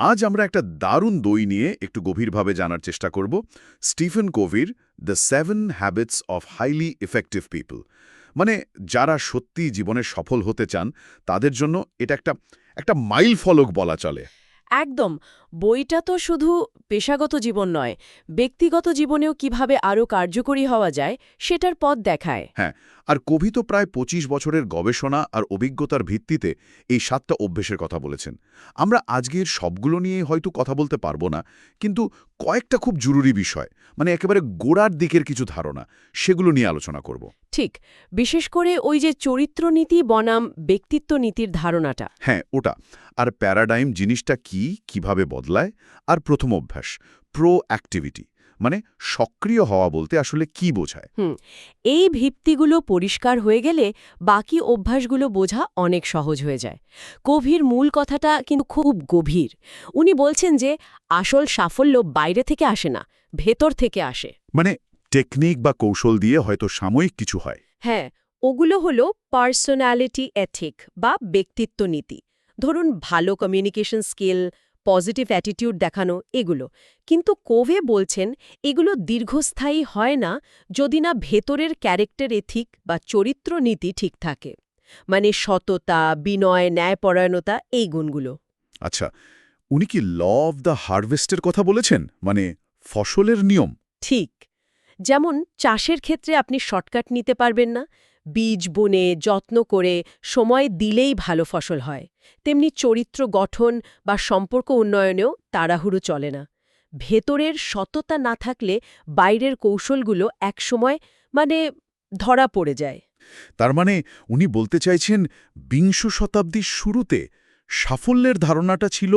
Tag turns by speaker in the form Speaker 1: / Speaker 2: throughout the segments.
Speaker 1: আজ আমরা একটা দারুণ দই নিয়ে একটু গভীরভাবে জানার চেষ্টা করব। Stephen কোভির the seven habits of highly effective people মানে যারা সত্যি জীবনে সফল হতে চান, তাদের জন্য এটা একটা একটা মাইল ফলক বলা চলে।
Speaker 2: একদম। বইটা তো শুধু পেশাগত জীবন নয় ব্যক্তিগত জীবনেও কীভাবে আরও কার্যকরী হওয়া যায় সেটার পথ দেখায়।
Speaker 1: হ্যাঁ আর কবি তো প্রায় ২৫ বছরের গবেষণা আর অভিজ্ঞতার ভিত্তিতে এই সাতটা অভ্যেসের কথা বলেছেন। আমরা আজকের সবগুলো নিয়ে হয়তো কথা বলতে পারব না কিন্তু কয়েকটা খুব জরুরি বিষয় মানে একেবারে গোড়ার দিকের কিছু ধারণা সেগুলো নিয়ে আলোচনা করব।
Speaker 2: ঠিক বিশেষ করে ওই যে চরিত্রনীতি বনাম ব্যক্তিত্ব নীতির ধারণাটা।
Speaker 1: হ্যাঁ ওটা আর প্যারাডাইম জিনিসটা কি কীভাবে বদলায় আর প্রথম অভ্যাস প্রো অ্যাক্টিভিটি মানে সক্রিয় হওয়া বলতে আসলে কি বোঝায়?
Speaker 2: এই ভিত্তিগুলো পরিষ্কার হয়ে গেলে বাকি অভ্যাসগুলো বোঝা অনেক সহজ হয়ে যায়। কভির মূল কথাটা কিন্তু খুব গভীর। উনি বলছেন যে আসল সাফল্য বাইরে থেকে আসে না ভেতর থেকে আসে।
Speaker 1: মানে টেকনিক বা কৌশল দিয়ে হয়তো সাময়িক কিছু হয়।
Speaker 2: হ্যাঁ ওগুলো হলো পার্সোনালিটি এথিক বা ব্যক্তিত্ব নীতি। ধরুন ভালো কমিউনিকেশন স্কিল পজিটিভ অ্যাটিটিউড দেখানো এগুলো। কিন্তু কোভে বলছেন এগুলো দীর্ঘস্থায়ী হয় না যদি না ভেতরের ক্যারেক্টার এথিক বা চরিত্র নীতি ঠিক থাকে। মানে সততা বিনয় ন্যায়পরায়ণতা এই গুণগুলো।
Speaker 1: আচ্ছা উনি কি ল অফ দ্য হারভেস্টের কথা বলেছেন? মানে ফসলের নিয়ম?
Speaker 2: ঠিক। যেমন চাষের ক্ষেত্রে আপনি শর্টকাট নিতে পারবেন না বীজ বুনে যত্ন করে সময় দিলেই ভালো ফসল হয়। তেমনি চরিত্র গঠন বা সম্পর্ক উন্নয়নেও তাড়াহুড়ো চলে না। ভেতরের সততা না থাকলে বাইরের কৌশলগুলো একসময় মানে ধরা পড়ে যায়।
Speaker 1: তার মানে উনি বলতে চাইছেন বিংশ শতাব্দীর শুরুতে সাফল্যের ধারণাটা ছিল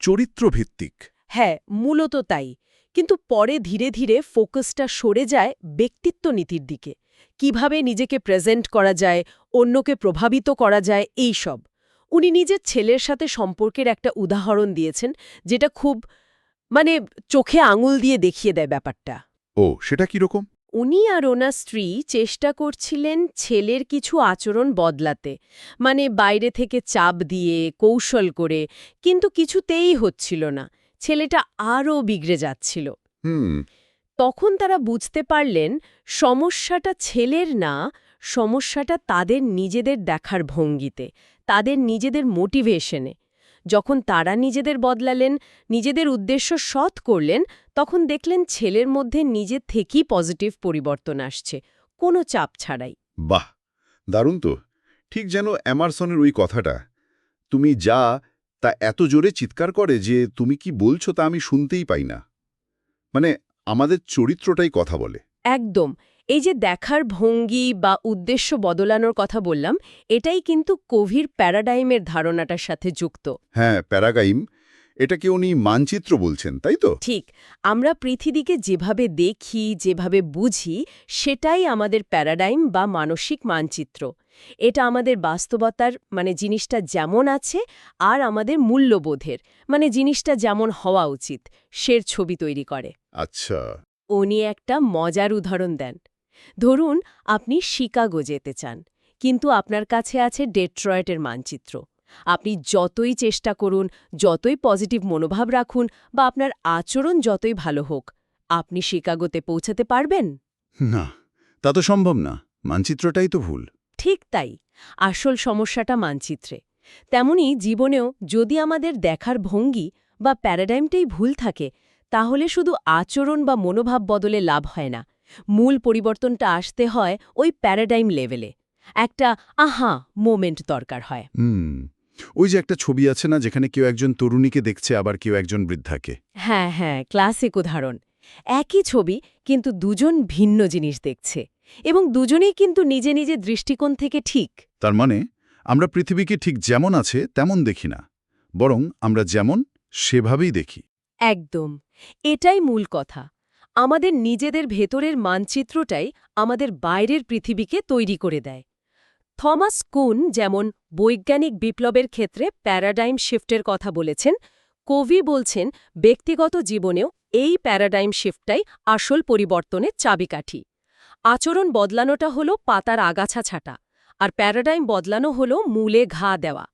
Speaker 1: চরিত্রভিত্তিক।
Speaker 2: হ্যাঁ মূলত তাই। কিন্তু পরে ধীরে ধীরে ফোকাসটা সরে যায় ব্যক্তিত্ব নীতির দিকে। কীভাবে নিজেকে প্রেজেন্ট করা যায় অন্যকে প্রভাবিত করা যায় এই সব। উনি নিজের ছেলের সাথে সম্পর্কের একটা উদাহরণ দিয়েছেন যেটা খুব মানে চোখে আঙুল দিয়ে দেখিয়ে দেয় ব্যাপারটা।
Speaker 1: ও সেটা কীরকম
Speaker 2: উনি আর ওনার স্ত্রী চেষ্টা করছিলেন ছেলের কিছু আচরণ বদলাতে মানে বাইরে থেকে চাপ দিয়ে কৌশল করে কিন্তু কিছুতেই হচ্ছিল না। ছেলেটা আরও বিগড়ে যাচ্ছিল।
Speaker 1: হুম।
Speaker 2: তখন তারা বুঝতে পারলেন সমস্যাটা ছেলের না, সমস্যাটা তাদের নিজেদের দেখার ভঙ্গিতে, তাদের নিজেদের মোটিভেশনে। যখন তারা নিজেদের বদলালেন, নিজেদের উদ্দেশ্য সৎ করলেন, তখন দেখলেন ছেলের মধ্যে নিজের থেকেই পজিটিভ পরিবর্তন আসছে, কোনো চাপ ছাড়াই।
Speaker 3: বাহ! দারুণ তো। ঠিক যেন অ্যামারসনের ওই কথাটা, তুমি যা, তা এত জোরে চিৎকার করে যে তুমি কি বলছো তা আমি শুনতেই পাই না। মানে আমাদের চরিত্রটাই কথা বলে।
Speaker 2: একদম। এই যে দেখার ভঙ্গি বা উদ্দেশ্য বদলানোর কথা বললাম এটাই কিন্তু কোভির প্যারাডাইমের ধারণাটার সাথে যুক্ত।
Speaker 3: হ্যাঁ প্যারাগাইম এটাকে উনি মানচিত্র বলছেন তাই তো?
Speaker 2: ঠিক। আমরা পৃথিবীকে যেভাবে দেখি যেভাবে বুঝি সেটাই আমাদের প্যারাডাইম বা মানসিক মানচিত্র। এটা আমাদের বাস্তবতার মানে জিনিসটা যেমন আছে আর আমাদের মূল্যবোধের মানে জিনিসটা যেমন হওয়া উচিত সের ছবি তৈরি করে।
Speaker 3: আচ্ছা।
Speaker 2: উনি একটা মজার উদাহরণ দেন। ধরুন আপনি শিকাগো যেতে চান কিন্তু আপনার কাছে আছে ডেট্রয়েটের মানচিত্র। আপনি যতই চেষ্টা করুন যতই পজিটিভ মনোভাব রাখুন বা আপনার আচরণ যতই ভালো হোক আপনি শিকাগোতে পৌঁছাতে পারবেন?
Speaker 3: না তা তো সম্ভব না। মানচিত্রটাই তো ভুল।
Speaker 2: ঠিক তাই। আসল সমস্যাটা মানচিত্রে। তেমনি জীবনেও যদি আমাদের দেখার ভঙ্গি বা প্যারাডাইমটাই ভুল থাকে তাহলে শুধু আচরণ বা মনোভাব বদলে লাভ হয় না। মূল পরিবর্তনটা আসতে হয় ওই প্যারাডাইম লেভেলে। একটা আহা মোমেন্ট দরকার হয়।
Speaker 3: ওই যে একটা ছবি আছে না যেখানে কেউ একজন তরুণীকে দেখছে আবার কেউ একজন বৃদ্ধাকে।
Speaker 2: হ্যাঁ হ্যাঁ ক্লাসিক উদাহরণ। একই ছবি কিন্তু দুজন ভিন্ন জিনিস দেখছে। এবং দুজনেই কিন্তু নিজে নিজে দৃষ্টিকোণ থেকে ঠিক।
Speaker 3: তার মানে আমরা পৃথিবীকে ঠিক যেমন আছে তেমন দেখি না। বরং আমরা যেমন সেভাবেই দেখি।
Speaker 2: একদম। এটাই মূল কথা। আমাদের নিজেদের ভেতরের মানচিত্রটাই আমাদের বাইরের পৃথিবীকে তৈরি করে দেয়। থমাস কুন যেমন বৈজ্ঞানিক বিপ্লবের ক্ষেত্রে প্যারাডাইম শিফটের কথা বলেছেন কবি বলছেন ব্যক্তিগত জীবনেও এই প্যারাডাইম শিফটটাই আসল পরিবর্তনের চাবিকাঠি। আচরণ বদলানোটা হলো পাতার আগাছা ছাটা আর প্যারাডাইম বদলানো হলো মূলে ঘা দেওয়া।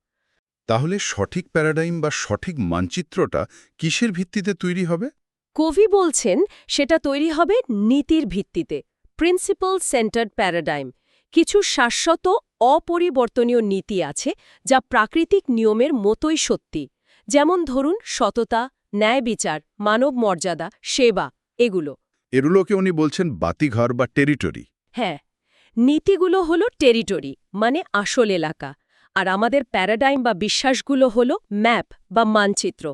Speaker 1: তাহলে সঠিক প্যারাডাইম বা সঠিক মানচিত্রটা কিসের ভিত্তিতে তৈরি হবে?
Speaker 2: কবি বলছেন সেটা তৈরি হবে নীতির ভিত্তিতে প্রিন্সিপাল সেন্টার্ড প্যারাডাইম। কিছু শাশ্বত অপরিবর্তনীয় নীতি আছে যা প্রাকৃতিক নিয়মের মতোই সত্যি। যেমন ধরুন সততা ন্যায় বিচার মানব মর্যাদা সেবা এগুলো।
Speaker 1: এগুলোকে উনি বলছেন বাতিঘর বা টেরিটরি।
Speaker 2: হ্যাঁ নীতিগুলো হলো টেরিটরি মানে আসল এলাকা। আর আমাদের প্যারাডাইম বা বিশ্বাসগুলো হলো ম্যাপ বা মানচিত্র।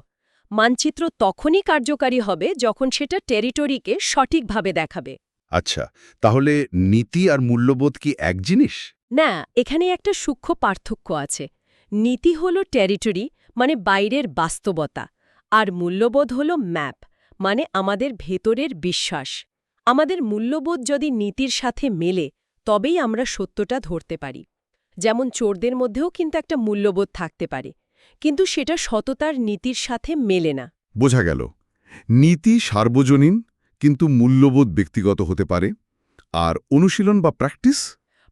Speaker 2: মানচিত্র তখনই কার্যকারী হবে যখন সেটা টেরিটরিকে সঠিকভাবে দেখাবে।
Speaker 1: আচ্ছা তাহলে নীতি আর মূল্যবোধ কি এক জিনিস?
Speaker 2: না এখানে একটা সূক্ষ্ম পার্থক্য আছে। নীতি হল টেরিটরি মানে বাইরের বাস্তবতা আর মূল্যবোধ হল ম্যাপ মানে আমাদের ভেতরের বিশ্বাস। আমাদের মূল্যবোধ যদি নীতির সাথে মেলে তবেই আমরা সত্যটা ধরতে পারি। যেমন চোরদের মধ্যেও কিন্তু একটা মূল্যবোধ থাকতে পারে কিন্তু সেটা সততার নীতির সাথে মেলে না।
Speaker 1: বোঝা গেল। নীতি সার্বজনীন কিন্তু মূল্যবোধ ব্যক্তিগত হতে পারে। আর অনুশীলন বা প্র্যাকটিস?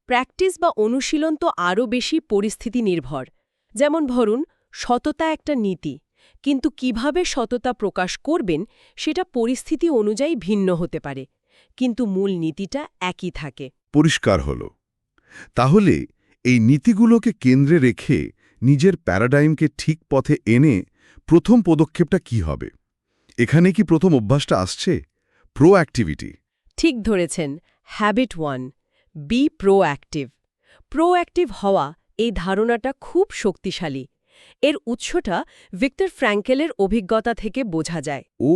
Speaker 2: প্র্যাকটিস বা অনুশীলন তো আরও বেশি পরিস্থিতি নির্ভর। যেমন ধরুন সততা একটা নীতি। কিন্তু কীভাবে সততা প্রকাশ করবেন সেটা পরিস্থিতি অনুযায়ী ভিন্ন হতে পারে। কিন্তু মূল নীতিটা একই থাকে।
Speaker 1: পরিষ্কার হল। তাহলে এই নীতিগুলোকে কেন্দ্রে রেখে নিজের প্যারাডাইমকে ঠিক পথে এনে প্রথম পদক্ষেপটা কি হবে? এখানে কি প্রথম অভ্যাসটা আসছে? প্রো অ্যাক্টিভিটি
Speaker 2: ঠিক ধরেছেন habit one be proactive proactive হওয়া এই ধারণাটা খুব শক্তিশালী। এর উৎসটা ভিক্টর ফ্র্যাঙ্কেলের অভিজ্ঞতা থেকে বোঝা যায়।
Speaker 1: ও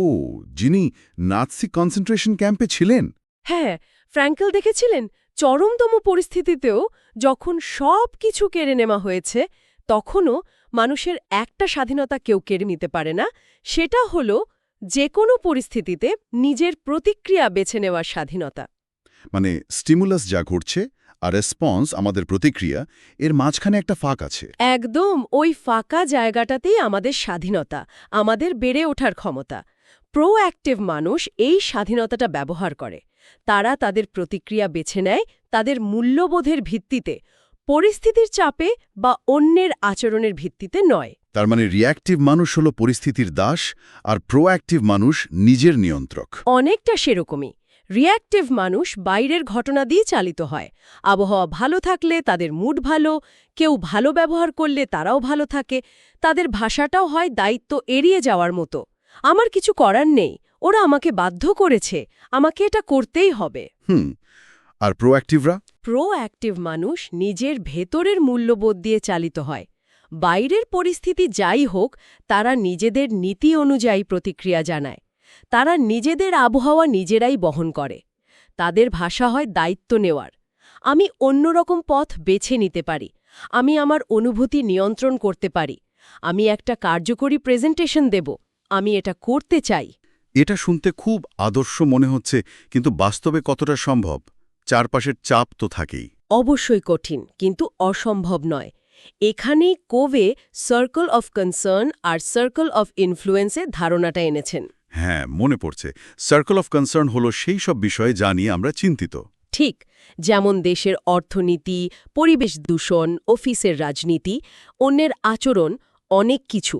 Speaker 1: যিনি নাৎসি কনসেন্ট্রেশন ক্যাম্পে ছিলেন?
Speaker 2: হ্যাঁ ফ্র্যাঙ্কেল দেখেছিলেন? চরমতম পরিস্থিতিতেও যখন সব কিছু কেড়ে নেওয়া হয়েছে তখনও মানুষের একটা স্বাধীনতা কেউ কেড়ে নিতে পারে না সেটা হল যে কোনো পরিস্থিতিতে নিজের প্রতিক্রিয়া বেছে নেওয়ার স্বাধীনতা।
Speaker 1: মানে স্টিমুলাস যা ঘটছে আর রেসপন্স আমাদের প্রতিক্রিয়া এর মাঝখানে একটা ফাঁক আছে।
Speaker 2: একদম ওই ফাঁকা জায়গাটাতেই আমাদের স্বাধীনতা আমাদের বেড়ে ওঠার ক্ষমতা। প্রোঅ্যাক্টিভ মানুষ এই স্বাধীনতাটা ব্যবহার করে। তারা তাদের প্রতিক্রিয়া বেছে নেয় তাদের মূল্যবোধের ভিত্তিতে পরিস্থিতির চাপে বা অন্যের আচরণের ভিত্তিতে নয়।
Speaker 1: তার মানে রিয়্যাক্টিভ মানুষ হলো পরিস্থিতির দাস আর প্রোঅ্যাক্টিভ মানুষ নিজের নিয়ন্ত্রক।
Speaker 2: অনেকটা সেরকমই। রিয়্যাক্টিভ মানুষ বাইরের ঘটনা দিয়ে চালিত হয়। আবহাওয়া ভালো থাকলে তাদের মুড ভালো কেউ ভালো ব্যবহার করলে তারাও ভালো থাকে তাদের ভাষাটাও হয় দায়িত্ব এড়িয়ে যাওয়ার মতো। আমার কিছু করার নেই ওরা আমাকে বাধ্য করেছে আমাকে এটা করতেই হবে।
Speaker 1: হুম আর প্রোঅ্যাক্টিভরা
Speaker 2: প্রোঅ্যাক্টিভ মানুষ নিজের ভেতরের মূল্যবোধ দিয়ে চালিত হয়। বাইরের পরিস্থিতি যাই হোক তারা নিজেদের নীতি অনুযায়ী প্রতিক্রিয়া জানায়। তারা নিজেদের আবহাওয়া নিজেরাই বহন করে। তাদের ভাষা হয় দায়িত্ব নেওয়ার। আমি অন্যরকম পথ বেছে নিতে পারি। আমি আমার অনুভূতি নিয়ন্ত্রণ করতে পারি। আমি একটা কার্যকরী প্রেজেন্টেশন দেব। আমি এটা করতে চাই।
Speaker 1: এটা শুনতে খুব আদর্শ মনে হচ্ছে কিন্তু বাস্তবে কতটা সম্ভব? চারপাশের চাপ তো থাকেই।
Speaker 2: অবশ্যই কঠিন কিন্তু অসম্ভব নয়। এখানেই কোভে সার্কেল অফ কনসার্ন আর সার্কেল অফ ইনফ্লুয়েন্সের ধারণাটা এনেছেন।
Speaker 1: হ্যাঁ মনে পড়ছে। সার্কেল অফ কনসার্ন হলো সেই সব বিষয়ে যা নিয়ে আমরা চিন্তিত।
Speaker 2: ঠিক যেমন দেশের অর্থনীতি পরিবেশ দূষণ অফিসের রাজনীতি অন্যের আচরণ অনেক কিছু।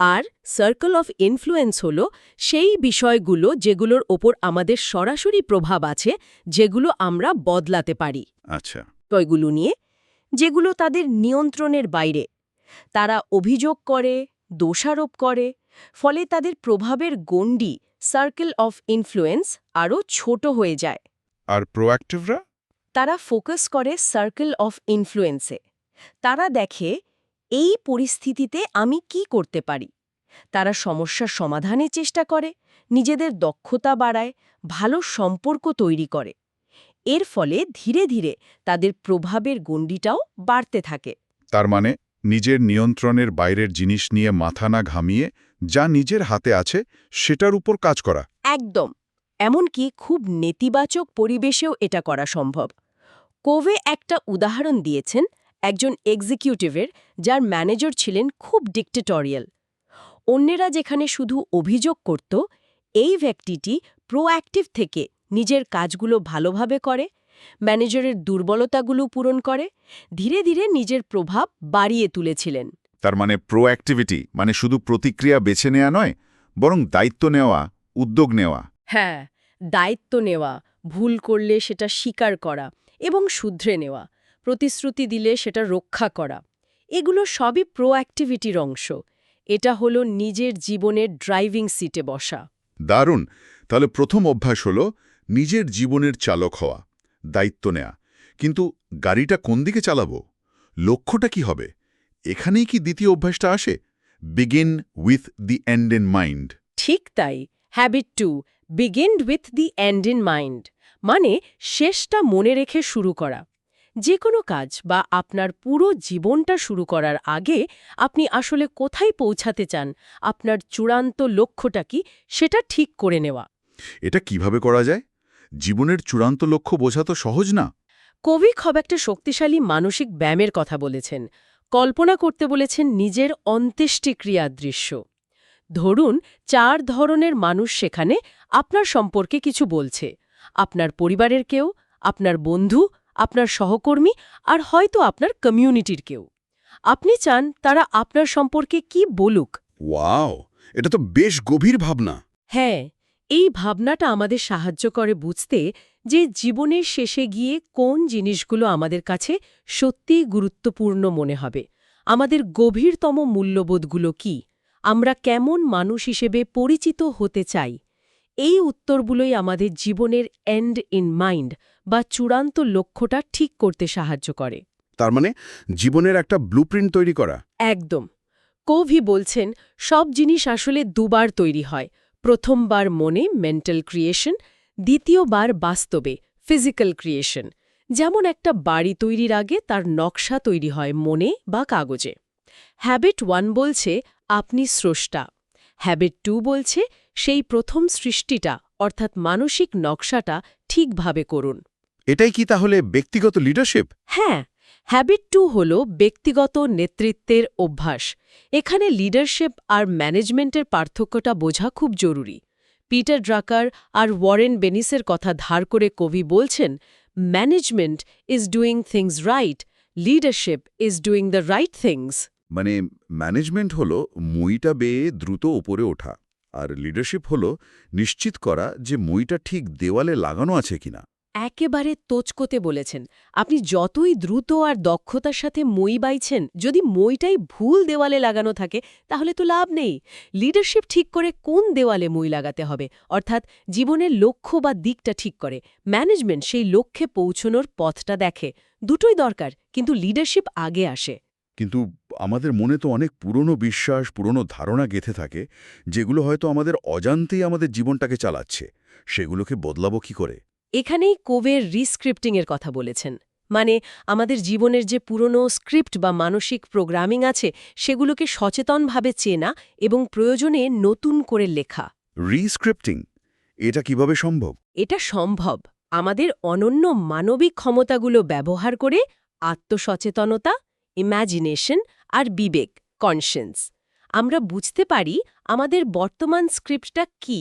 Speaker 2: আর সার্কেল অফ ইনফ্লুয়েন্স হল সেই বিষয়গুলো যেগুলোর ওপর আমাদের সরাসরি প্রভাব আছে যেগুলো আমরা বদলাতে পারি।
Speaker 1: আচ্ছা।
Speaker 2: বিষয়গুলো নিয়ে যেগুলো তাদের নিয়ন্ত্রণের বাইরে। তারা অভিযোগ করে দোষারোপ করে ফলে তাদের প্রভাবের গণ্ডি সার্কেল অফ ইনফ্লুয়েন্স আরও ছোট হয়ে যায়।
Speaker 1: আর প্রোঅ্যাক্টিভরা
Speaker 2: তারা ফোকাস করে সার্কেল অফ ইনফ্লুয়েন্সে তারা দেখে এই পরিস্থিতিতে আমি কি করতে পারি? তারা সমস্যার সমাধানের চেষ্টা করে নিজেদের দক্ষতা বাড়ায় ভালো সম্পর্ক তৈরি করে। এর ফলে ধীরে ধীরে তাদের প্রভাবের গণ্ডিটাও বাড়তে থাকে।
Speaker 1: তার মানে নিজের নিয়ন্ত্রণের বাইরের জিনিস নিয়ে মাথা না ঘামিয়ে যা নিজের হাতে আছে সেটার উপর কাজ করা।
Speaker 2: একদম। এমনকি খুব নেতিবাচক পরিবেশেও এটা করা সম্ভব। কোভে একটা উদাহরণ দিয়েছেন একজন এক্সিকিউটিভের যার ম্যানেজার ছিলেন খুব ডিক্টেটরিয়াল। অন্যেরা যেখানে শুধু অভিযোগ করত এই ব্যক্তিটি প্রোঅ্যাক্টিভ থেকে নিজের কাজগুলো ভালোভাবে করে ম্যানেজারের দুর্বলতাগুলো পূরণ করে ধীরে ধীরে নিজের প্রভাব বাড়িয়ে তুলেছিলেন।
Speaker 1: তার মানে প্রোঅ্যাক্টিভিটি মানে শুধু প্রতিক্রিয়া বেছে নেওয়া নয় বরং দায়িত্ব নেওয়া উদ্যোগ নেওয়া।
Speaker 2: হ্যাঁ দায়িত্ব নেওয়া ভুল করলে সেটা স্বীকার করা এবং শুধরে নেওয়া প্রতিশ্রুতি দিলে সেটা রক্ষা করা। এগুলো সবই প্রোঅ্যাক্টিভিটির অংশ। এটা হলো নিজের জীবনের ড্রাইভিং সিটে বসা।
Speaker 1: দারুণ! তাহলে প্রথম অভ্যাস হল নিজের জীবনের চালক হওয়া দায়িত্ব নেয়া। কিন্তু গাড়িটা কোন দিকে চালাবো? লক্ষ্যটা কি হবে? এখানেই কি দ্বিতীয় অভ্যাসটা আসে? Begin with the end in mind
Speaker 2: ঠিক তাই। Habit two begin with the end in mind মানে শেষটা মনে রেখে শুরু করা। যে কোনো কাজ বা আপনার পুরো জীবনটা শুরু করার আগে আপনি আসলে কোথায় পৌঁছাতে চান আপনার চূড়ান্ত লক্ষ্যটা কি সেটা ঠিক করে নেওয়া।
Speaker 1: এটা কীভাবে করা যায়? জীবনের চূড়ান্ত লক্ষ্য বোঝা তো সহজ না।
Speaker 2: কবি খুব একটা শক্তিশালী মানসিক ব্যায়ামের কথা বলেছেন। কল্পনা করতে বলেছেন নিজের অন্ত্যেষ্টিক্রিয়ার দৃশ্য। ধরুন চার ধরনের মানুষ সেখানে আপনার সম্পর্কে কিছু বলছে। আপনার পরিবারের কেউ আপনার বন্ধু আপনার সহকর্মী আর হয়তো আপনার কমিউনিটির কেউ। আপনি চান তারা আপনার সম্পর্কে কি বলুক।
Speaker 3: ওয়াও! এটা তো বেশ গভীর ভাবনা।
Speaker 2: হ্যাঁ এই ভাবনাটা আমাদের সাহায্য করে বুঝতে যে জীবনের শেষে গিয়ে কোন জিনিসগুলো আমাদের কাছে সত্যিই গুরুত্বপূর্ণ মনে হবে। আমাদের গভীরতম মূল্যবোধগুলো কি? আমরা কেমন মানুষ হিসেবে পরিচিত হতে চাই? এই উত্তরগুলোই আমাদের জীবনের এন্ড ইন মাইন্ড বা চূড়ান্ত লক্ষ্যটা ঠিক করতে সাহায্য করে।
Speaker 3: তার মানে জীবনের একটা ব্লুপ্রিন্ট তৈরি করা।
Speaker 2: একদম। কোভি বলছেন সব জিনিস আসলে দুবার তৈরি হয়। প্রথমবার মনে মেন্টাল ক্রিয়েশন দ্বিতীয়বার বাস্তবে ফিজিক্যাল ক্রিয়েশন যেমন একটা বাড়ি তৈরির আগে তার নকশা তৈরি হয় মনে বা কাগজে। হ্যাবিট ওয়ান বলছে আপনি স্রষ্টা। হ্যাবিট টু বলছে সেই প্রথম সৃষ্টিটা অর্থাৎ মানসিক নকশাটা ঠিকভাবে করুন।
Speaker 3: এটাই কি তাহলে ব্যক্তিগত লিডারশিপ
Speaker 2: হ্যাঁ। হ্যাবিট টু হল ব্যক্তিগত নেতৃত্বের অভ্যাস। এখানে লিডারশিপ আর ম্যানেজমেন্টের পার্থক্যটা বোঝা খুব জরুরি। পিটার ড্রাকার আর ওয়ারেন বেনিসের কথা ধার করে কবি বলছেন management is doing things right leadership is doing the right things
Speaker 1: মানে ম্যানেজমেন্ট হল মুইটা বেয়ে দ্রুত ওপরে ওঠা, আর লিডারশিপ হল নিশ্চিত করা যে মুইটা ঠিক দেওয়ালে লাগানো আছে কিনা।
Speaker 2: একেবারে তোচকোতে বলেছেন, আপনি যতই দ্রুত আর দক্ষতার সাথে মই বাইছেন, যদি মইটাই ভুল দেওয়ালে লাগানো থাকে, তাহলে তো লাভ নেই। লিডারশিপ ঠিক করে কোন দেওয়ালে মই লাগাতে হবে? অর্থাৎ জীবনের লক্ষ্য বা দিকটা ঠিক করে। ম্যানেজমেন্ট সেই লক্ষ্যে পৌঁছনোর পথটা দেখে। দুটোই দরকার, কিন্তু লিডারশিপ আগে আসে।
Speaker 1: কিন্তু আমাদের মনে তো অনেক পুরনো বিশ্বাস, পুরনো ধারণা গেথে থাকে, যেগুলো হয়তো আমাদের অজান্তেই আমাদের জীবনটাকে চালাচ্ছে। সেগুলোকে বদলাবো কি করে?
Speaker 2: এখানেই কোভের রিস্ক্রিপ্টিংয়ের কথা বলেছেন। মানে আমাদের জীবনের যে পুরনো স্ক্রিপ্ট বা মানসিক প্রোগ্রামিং আছে সেগুলোকে সচেতনভাবে চেনা এবং প্রয়োজনে নতুন করে লেখা।
Speaker 1: রিস্ক্রিপ্টিং এটা কীভাবে সম্ভব?
Speaker 2: এটা সম্ভব। আমাদের অনন্য মানবিক ক্ষমতাগুলো ব্যবহার করে আত্মসচেতনতা ইম্যাজিনেশন আর বিবেক কনসেন্স আমরা বুঝতে পারি আমাদের বর্তমান স্ক্রিপ্টটা কি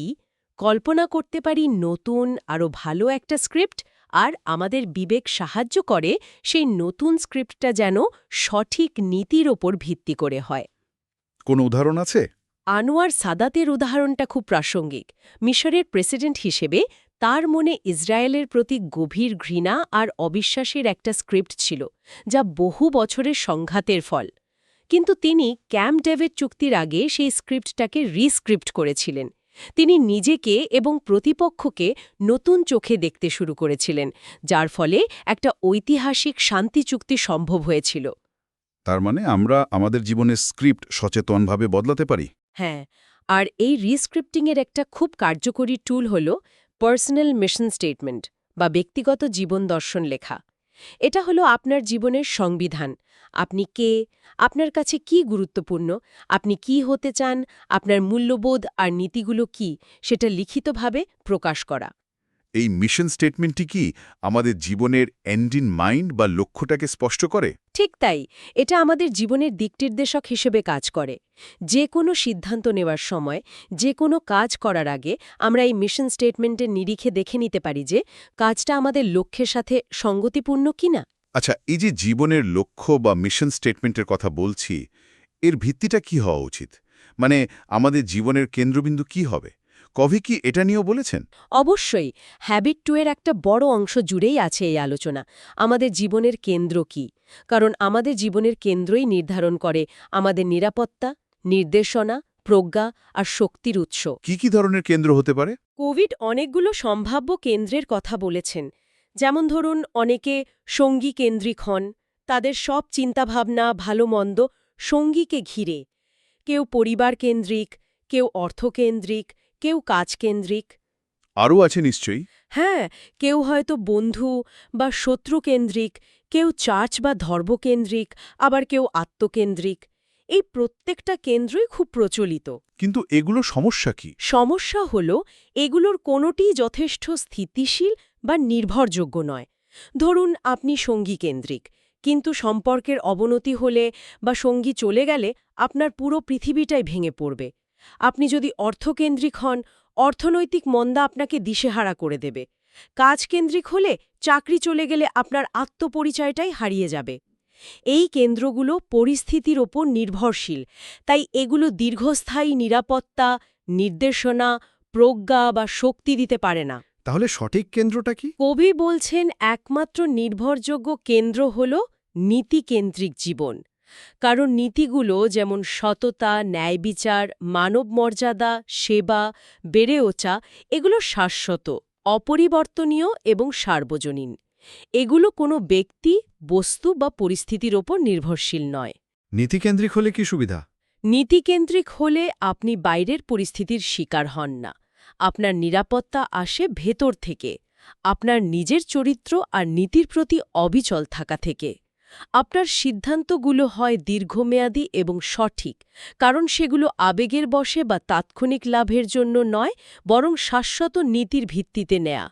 Speaker 2: কল্পনা করতে পারি নতুন আরও ভালো একটা স্ক্রিপ্ট আর আমাদের বিবেক সাহায্য করে সেই নতুন স্ক্রিপ্টটা যেন সঠিক নীতির ওপর ভিত্তি করে হয়।
Speaker 1: কোনো উদাহরণ আছে?
Speaker 2: আনোয়ার সাদাতের উদাহরণটা খুব প্রাসঙ্গিক। মিশরের প্রেসিডেন্ট হিসেবে তার মনে ইসরায়েলের প্রতি গভীর ঘৃণা আর অবিশ্বাসের একটা স্ক্রিপ্ট ছিল যা বহু বছরের সংঘাতের ফল। কিন্তু তিনি ক্যাম্প ডেভিড চুক্তির আগে সেই স্ক্রিপ্টটাকে রিস্ক্রিপ্ট করেছিলেন। তিনি নিজেকে এবং প্রতিপক্ষকে নতুন চোখে দেখতে শুরু করেছিলেন যার ফলে একটা ঐতিহাসিক শান্তি চুক্তি সম্ভব হয়েছিল।
Speaker 1: তার মানে আমরা আমাদের জীবনের স্ক্রিপ্ট সচেতনভাবে বদলাতে পারি?
Speaker 2: হ্যাঁ আর এই রিস্ক্রিপ্টিংয়ের একটা খুব কার্যকরী টুল হল পার্সোনাল মিশন স্টেটমেন্ট বা ব্যক্তিগত জীবন দর্শন লেখা। এটা হলো আপনার জীবনের সংবিধান। আপনি কে? আপনার কাছে কি গুরুত্বপূর্ণ? আপনি কি হতে চান? আপনার মূল্যবোধ আর নীতিগুলো কি? সেটা লিখিতভাবে প্রকাশ করা।
Speaker 1: এই মিশন স্টেটমেন্টটি কি আমাদের জীবনের এন্ড ইন মাইন্ড বা লক্ষ্যটাকে স্পষ্ট করে?
Speaker 2: ঠিক তাই এটা আমাদের জীবনের দিকনির্দেশক হিসেবে কাজ করে। যে কোনো সিদ্ধান্ত নেওয়ার সময় যে কোনো কাজ করার আগে আমরা এই মিশন স্টেটমেন্টের নিরিখে দেখে নিতে পারি যে কাজটা আমাদের লক্ষ্যের সাথে সঙ্গতিপূর্ণ কিনা।
Speaker 1: আচ্ছা এই যে জীবনের লক্ষ্য বা মিশন স্টেটমেন্টের কথা বলছি এর ভিত্তিটা কি হওয়া উচিত? মানে আমাদের জীবনের কেন্দ্রবিন্দু কি হবে? কভি কি এটা নিয়েও বলেছেন?
Speaker 2: অবশ্যই। হ্যাবিট টু এর একটা বড় অংশ জুড়েই আছে এই আলোচনা। আমাদের জীবনের কেন্দ্র কি? কারণ আমাদের জীবনের কেন্দ্রই নির্ধারণ করে আমাদের নিরাপত্তা নির্দেশনা প্রজ্ঞা আর শক্তির উৎস।
Speaker 1: কি কি ধরনের কেন্দ্র হতে পারে?
Speaker 2: কোভিড অনেকগুলো সম্ভাব্য কেন্দ্রের কথা বলেছেন। যেমন ধরুন অনেকে সঙ্গী কেন্দ্রিক হন তাদের সব চিন্তাভাবনা ভালো মন্দ সঙ্গীকে ঘিরে। কেউ পরিবার কেন্দ্রিক কেউ অর্থকেন্দ্রিক কেউ কাজকেন্দ্রিক।
Speaker 1: আরও আছে নিশ্চয়ই।
Speaker 2: হ্যাঁ কেউ হয়তো বন্ধু বা শত্রুকেন্দ্রিক কেউ চার্চ বা ধর্মকেন্দ্রিক আবার কেউ আত্মকেন্দ্রিক। এই প্রত্যেকটা কেন্দ্রই খুব প্রচলিত।
Speaker 1: কিন্তু এগুলো সমস্যা কি?
Speaker 2: সমস্যা হল এগুলোর কোনোটিই যথেষ্ট স্থিতিশীল বা নির্ভরযোগ্য নয়। ধরুন আপনি সঙ্গী কেন্দ্রিক কিন্তু সম্পর্কের অবনতি হলে বা সঙ্গী চলে গেলে আপনার পুরো পৃথিবীটাই ভেঙে পড়বে। আপনি যদি অর্থকেন্দ্রিক হন অর্থনৈতিক মন্দা আপনাকে দিশেহারা করে দেবে। কাজকেন্দ্রিক হলে চাকরি চলে গেলে আপনার আত্মপরিচয়টাই হারিয়ে যাবে। এই কেন্দ্রগুলো পরিস্থিতির ওপর নির্ভরশীল তাই এগুলো দীর্ঘস্থায়ী নিরাপত্তা নির্দেশনা প্রজ্ঞা বা শক্তি দিতে পারে না।
Speaker 1: তাহলে সঠিক কেন্দ্রটা কি?
Speaker 2: কবি বলছেন একমাত্র নির্ভরযোগ্য কেন্দ্র হল নীতিকেন্দ্রিক জীবন। কারণ নীতিগুলো যেমন সততা ন্যায়বিচার মানব মর্যাদা সেবা বেড়ে ওঠা এগুলো শাশ্বত অপরিবর্তনীয় এবং সার্বজনীন। এগুলো কোনো ব্যক্তি বস্তু বা পরিস্থিতির ওপর নির্ভরশীল নয়।
Speaker 1: নীতিকেন্দ্রিক হলে কি সুবিধা?
Speaker 2: নীতিকেন্দ্রিক হলে আপনি বাইরের পরিস্থিতির শিকার হন না। আপনার নিরাপত্তা আসে ভেতর থেকে। আপনার নিজের চরিত্র আর নীতির প্রতি অবিচল থাকা থেকে। আপনার সিদ্ধান্তগুলো হয় দীর্ঘমেয়াদী এবং সঠিক, কারণ সেগুলো আবেগের বশে বা তাৎক্ষণিক লাভের জন্য নয়, বরং শাশ্বত নীতির ভিত্তিতে নেয়া।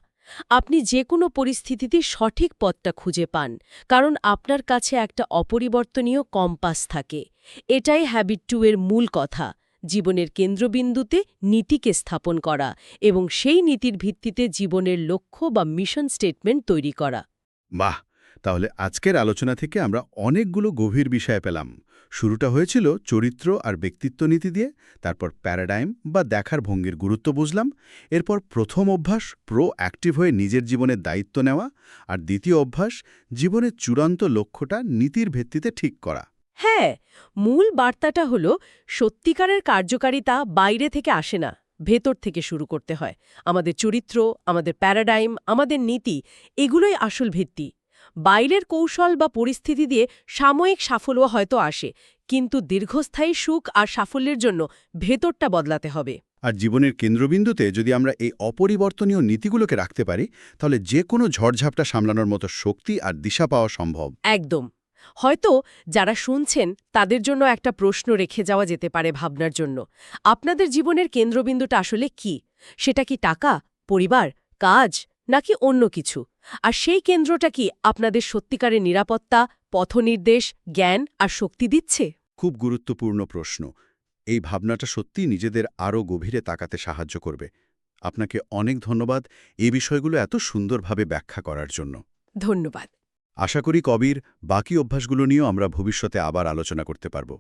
Speaker 2: আপনি যে কোনো পরিস্থিতিতে সঠিক পথটা খুঁজে পান, কারণ আপনার কাছে একটা অপরিবর্তনীয় কম্পাস থাকে। এটাই হ্যাবিট টু এর মূল কথা, জীবনের কেন্দ্রবিন্দুতে নীতিকে স্থাপন করা এবং সেই নীতির ভিত্তিতে জীবনের লক্ষ্য বা মিশন স্টেটমেন্ট তৈরি করা।
Speaker 1: বাহ! তাহলে আজকের আলোচনা থেকে আমরা অনেকগুলো গভীর বিষয় পেলাম। শুরুটা হয়েছিল চরিত্র আর ব্যক্তিত্ব নীতি দিয়ে, তারপর প্যারাডাইম বা দেখার ভঙ্গির গুরুত্ব বুঝলাম, এরপর প্রথম অভ্যাস প্রো অ্যাক্টিভ হয়ে নিজের জীবনের দায়িত্ব নেওয়া আর দ্বিতীয় অভ্যাস জীবনের চূড়ান্ত লক্ষ্যটা নীতির ভিত্তিতে ঠিক করা।
Speaker 2: হ্যাঁ মূল বার্তাটা হল সত্যিকারের কার্যকারিতা বাইরে থেকে আসে না, ভেতর থেকে শুরু করতে হয়। আমাদের চরিত্র, আমাদের প্যারাডাইম, আমাদের নীতি, এগুলোই আসল ভিত্তি। বাইরের কৌশল বা পরিস্থিতি দিয়ে সাময়িক সাফল্য হয়তো আসে কিন্তু দীর্ঘস্থায়ী সুখ আর সাফল্যের জন্য ভেতরটা বদলাতে হবে।
Speaker 1: আর জীবনের কেন্দ্রবিন্দুতে যদি আমরা এই অপরিবর্তনীয় নীতিগুলোকে রাখতে পারি তাহলে যে কোনো ঝড়ঝাপটা সামলানোর মতো শক্তি আর দিশা পাওয়া সম্ভব।
Speaker 2: একদম। হয়তো যারা শুনছেন তাদের জন্য একটা প্রশ্ন রেখে যাওয়া যেতে পারে ভাবনার জন্য। আপনাদের জীবনের কেন্দ্রবিন্দুটা আসলে কি? সেটা কি টাকা পরিবার কাজ নাকি অন্য কিছু? আর সেই কেন্দ্রটা কি আপনাদের সত্যিকারের নিরাপত্তা পথনির্দেশ জ্ঞান আর শক্তি দিচ্ছে?
Speaker 1: খুব গুরুত্বপূর্ণ প্রশ্ন। এই ভাবনাটা সত্যি নিজেদের আরও গভীরে তাকাতে সাহায্য করবে। আপনাকে অনেক ধন্যবাদ এই বিষয়গুলো এত সুন্দরভাবে ব্যাখ্যা করার জন্য।
Speaker 2: ধন্যবাদ।
Speaker 1: আশা করি কবির বাকি অভ্যাসগুলো নিয়েও আমরা ভবিষ্যতে আবার আলোচনা করতে পারব।